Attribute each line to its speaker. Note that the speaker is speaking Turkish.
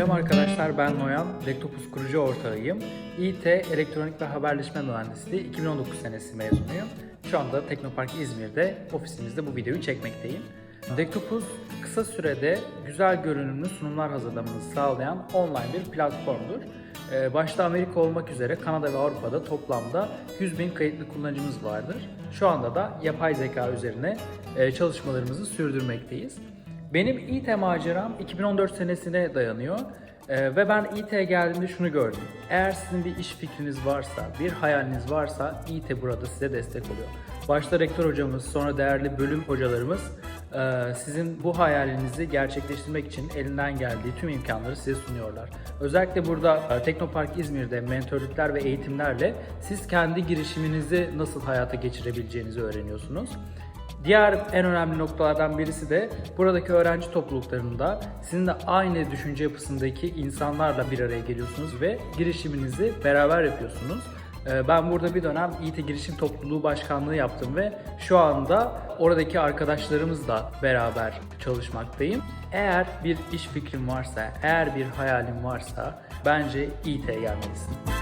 Speaker 1: Selam arkadaşlar ben Noyan, Dektopus kurucu ortağıyım. İT Elektronik ve Haberleşme Mühendisliği 2019 senesi mezunuyum. Şu anda Teknopark İzmir'de ofisimizde bu videoyu çekmekteyim. Dektopus kısa sürede güzel görünümlü sunumlar hazırlamanızı sağlayan online bir platformdur. Ee, Başta Amerika olmak üzere Kanada ve Avrupa'da toplamda 100 bin kayıtlı kullanıcımız vardır. Şu anda da yapay zeka üzerine e, çalışmalarımızı sürdürmekteyiz. Benim İT maceram 2014 senesine dayanıyor. Ee, ve ben İT'ye geldiğimde şunu gördüm. Eğer sizin bir iş fikriniz varsa, bir hayaliniz varsa İT burada size destek oluyor. Başta rektör hocamız, sonra değerli bölüm hocalarımız e, sizin bu hayalinizi gerçekleştirmek için elinden geldiği tüm imkanları size sunuyorlar. Özellikle burada e, Teknopark İzmir'de mentörlükler ve eğitimlerle siz kendi girişiminizi nasıl hayata geçirebileceğinizi öğreniyorsunuz. Diğer en önemli noktalardan birisi de buradaki öğrenci topluluklarında sizinle aynı düşünce yapısındaki insanlarla bir araya geliyorsunuz ve girişiminizi beraber yapıyorsunuz. Ee, Ben burada bir dönem İT Girişim Topluluğu Başkanlığı yaptım ve şu anda oradaki arkadaşlarımızla beraber çalışmaktayım. Eğer bir iş fikrin varsa, eğer bir hayalin varsa bence İT'ye gelmelisin.